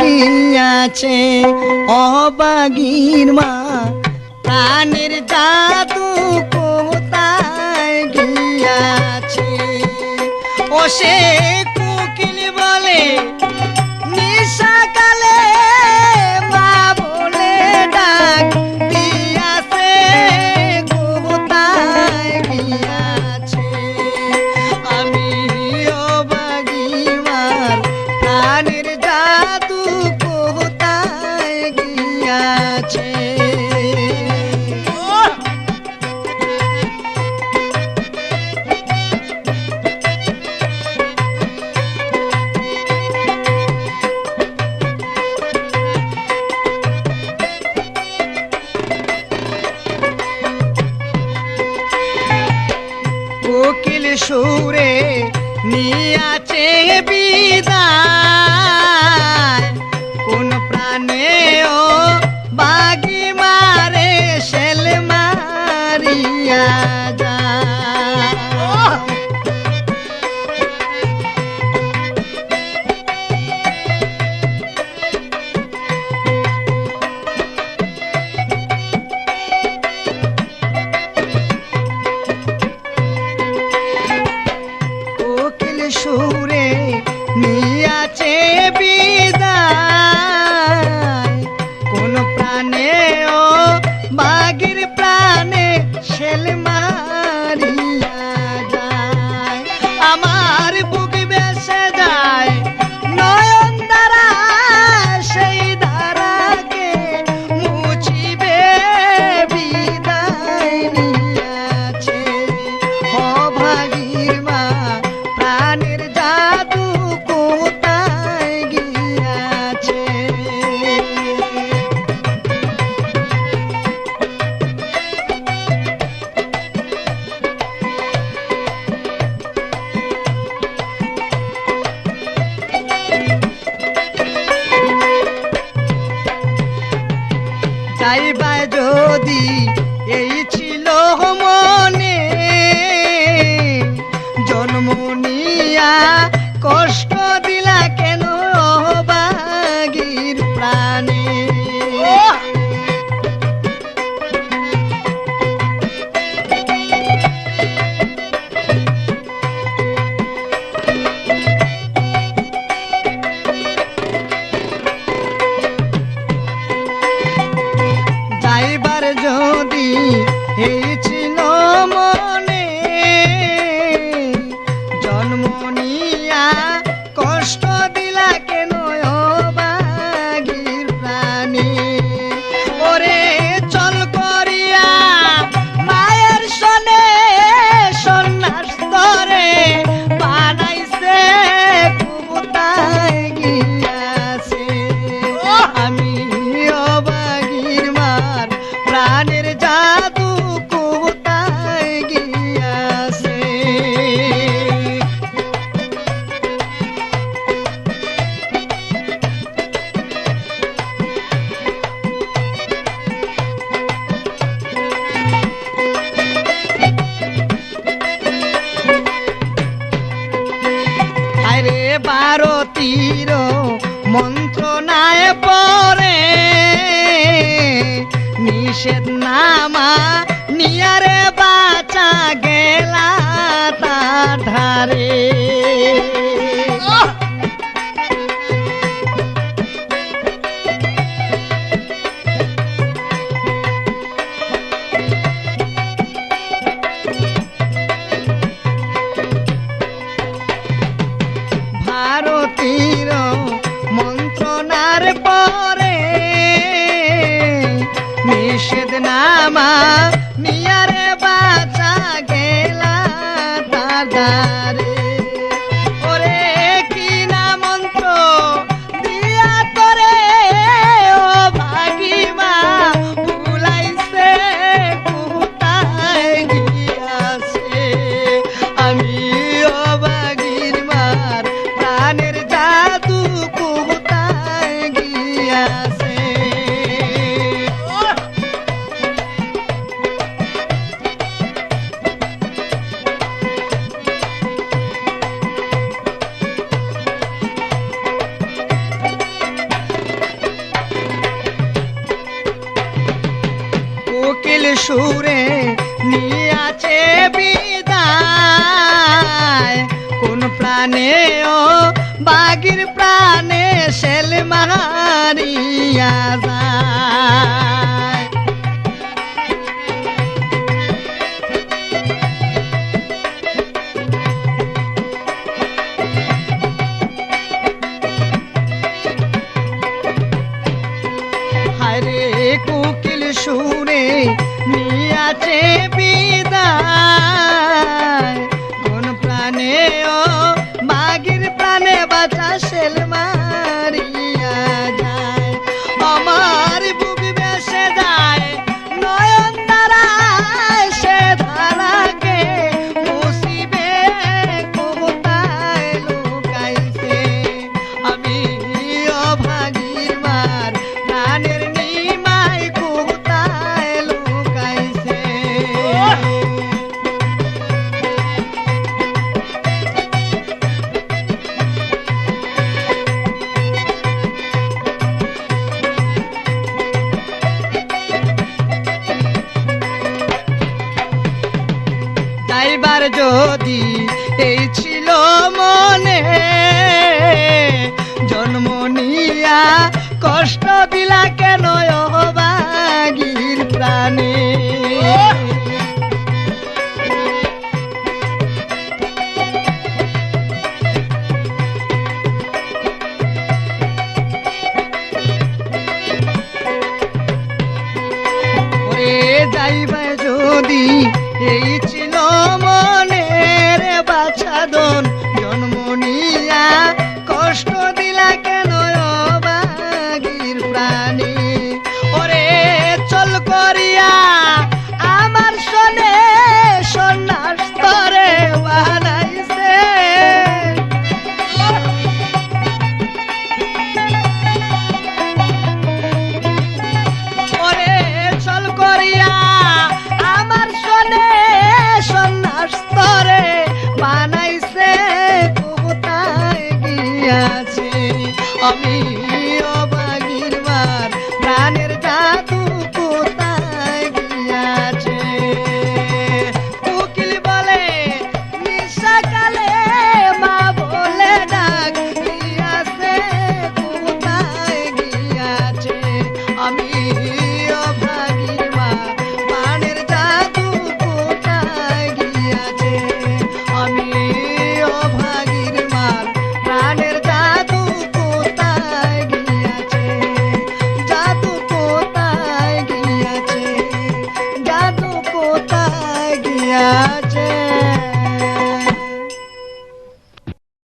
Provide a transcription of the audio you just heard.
গিয়াছে অবাগির মা। কানের জাদু কোথায় গিয়াছে? ও সে কুকিল বলে ओ बाग I get it. বারতির মন্ত্রণায় পরে নিষেধ নামা নিয়ারে বাঁচা গেলা তা ধারে। পতির মন্ত্রণার পরে নিষেধ নামা সুরে নিয়াছে বিদায়। কোন প্রাণে ও বাগির প্রাণে শেল মারিয়া কুকি সুরে নিয়াছে বিদায়। কোন প্রাণে ও মাগির প্রাণে বাঁচা সেলমা যাইবার যদি এই ছিল মনে। জন্ম নিয়া কষ্ট দিলা কেন? I got it.